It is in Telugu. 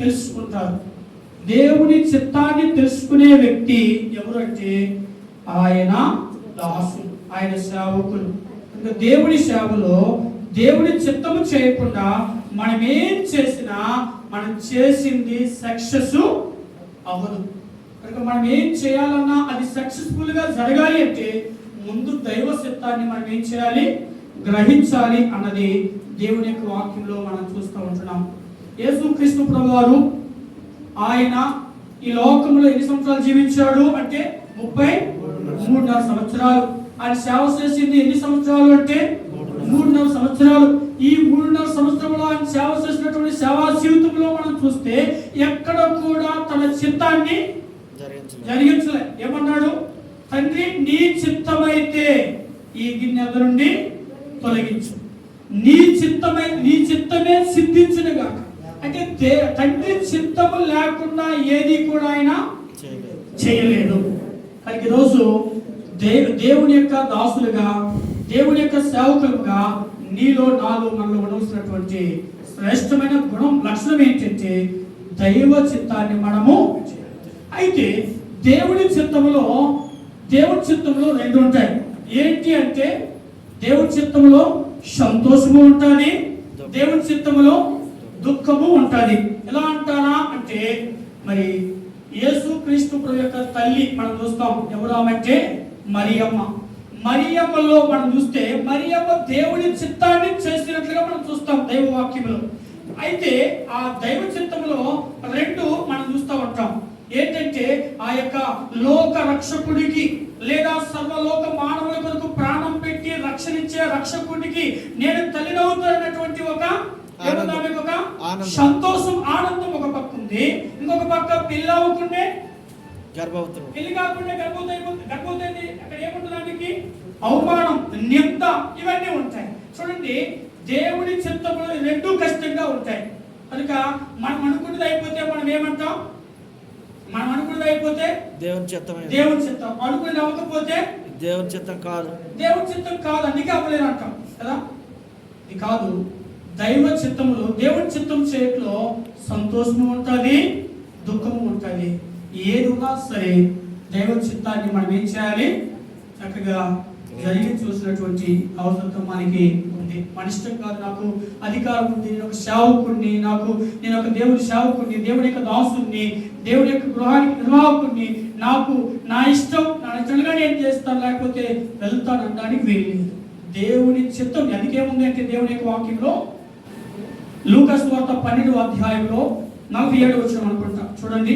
తెలుసుకుంటారు. దేవుని చిత్తాన్ని తెలుసుకునే వ్యక్తి ఎవరంటే ఆయన దాసులు ఆయన సేవకులు ఇంకా దేవుని సేవలో దేవుని చిత్తము చేయకుండా మనం ఏం చేసినా మనం చేసింది సక్సెస్ అవ్వదు. కనుక మనం ఏం చేయాలన్నా అది సక్సెస్ఫుల్గా జరగాలి అంటే ముందు దైవ చిత్తాన్ని మనం ఏం చేయాలి? గ్రహించాలి అన్నది దేవుని యొక్క వాక్యంలో మనం చూస్తూ ఉంటున్నాం. యేసుక్రీస్తు ప్రభువారు ఆయన ఈ లోకంలో ఎన్ని సంవత్సరాలు జీవించాడు అంటే ముప్పై మూడున్నర సంవత్సరాలు. ఆయన సేవ చేసింది ఎన్ని సంవత్సరాలు అంటే మూడున్నర సంవత్సరాలు. ఈ మూడున్నర సంవత్సరంలో ఆయన సేవ చేసినటువంటి సేవా జీవితంలో మనం చూస్తే ఎక్కడ కూడా తన చిత్తాన్ని జరిగించలే. ఏమన్నాడు? తండ్రి నీ చిత్తమైతే ఈ గిన్నె నుండి తొలగించు. నీ చిత్తమై నీ చిత్తమే సిద్ధించును గాక. అంటే దే తండ్రి చిత్తము లేకుండా ఏది కూడా ఆయన చేయలేదు. చేయలేదు ఈరోజు దే దేవుని యొక్క దాసులుగా దేవుని యొక్క సేవకులుగా నీలో నాలో మనలో ఉండవలసినటువంటి శ్రేష్టమైన గుణం లక్షణం ఏంటంటే దైవ చిత్తాన్ని మనము అయితే దేవుని చిత్తములో దేవుడి చిత్తంలో రెండు ఉంటాయి. ఏంటి అంటే దేవుడి చిత్తంలో సంతోషము ఉంటుంది దేవుని చిత్తములో దుఃఖము ఉంటుంది. ఎలా అంటారా అంటే మరి యేసు క్రీస్తు యొక్క తల్లి మనం చూస్తాం. ఎవరామంటే అంటే మరియమ్మ. మరియమ్మలో మనం చూస్తే మరియమ్మ దేవుని చిత్తాన్ని చేసినట్లుగా మనం చూస్తాం దైవ వాక్యంలో అయితే ఆ దైవ చిత్తంలో రెండు మనం చూస్తూ ఉంటాం. ఏంటంటే ఆ యొక్క లోక రక్షకుడికి లేదా సర్వలోక మానవుల కొరకు ప్రాణం పెట్టి రక్షణించే రక్షకుడికి నేను తల్లినవుతున్నటువంటి ఒక ఒక. సంతోషం ఆనందం ఒక పక్క ఉంది. ఇంకొక పక్క పిల్ల అవ్వకుండే గర్భవతులు పెళ్ళి కాకుండా గర్భవతి గర్భవతి అక్కడ ఏముంటుంది దానికి? అవమానం నింద ఇవన్నీ ఉంటాయి. చూడండి దేవుడి చిత్తములు రెండు కష్టంగా ఉంటాయి. కనుక మనం అనుకున్నది అయిపోతే మనం ఏమంటాం? మనం అనుకున్నది అయిపోతే దేవుని చిత్తమే దేవుడి చిత్తం. అనుకున్నది అవ్వకపోతే దేవుని చిత్తం కాదు. దేవుడి చిత్తం కాదు. అందుకే అవ్వలేదు అంటాం కదా? ఇది కాదు. దైవ చిత్తములు దేవుడి చిత్తం చేయట్లో సంతోషము ఉంటుంది దుఃఖము ఉంటుంది. ఏదుగా సరే దైవ చిత్తాన్ని మనం ఏం చేయాలి? చక్కగా జరిగి చూసినటువంటి అవసరం మనకి ఉంది. మన ఇష్టం కాదు నాకు అధికారం ఉంది నేను ఒక సేవకుడిని నాకు నేను ఒక దేవుడి సేవకుడిని దేవుడి యొక్క దాసుని దేవుడి యొక్క గృహానికి నిర్వాహకుడిని నాకు నా ఇష్టం నా ఇష్టంగా నేను చేస్తాను లేకపోతే వెళ్తాను అనడానికి వీలు దేవుని చిత్తం ఎందుకేముంది అంటే దేవుని యొక్క వాక్యంలో లూకస్ వార్త పన్నెండు అధ్యాయంలో నలభై ఏడు వచ్చిన అనుకుంటా చూడండి.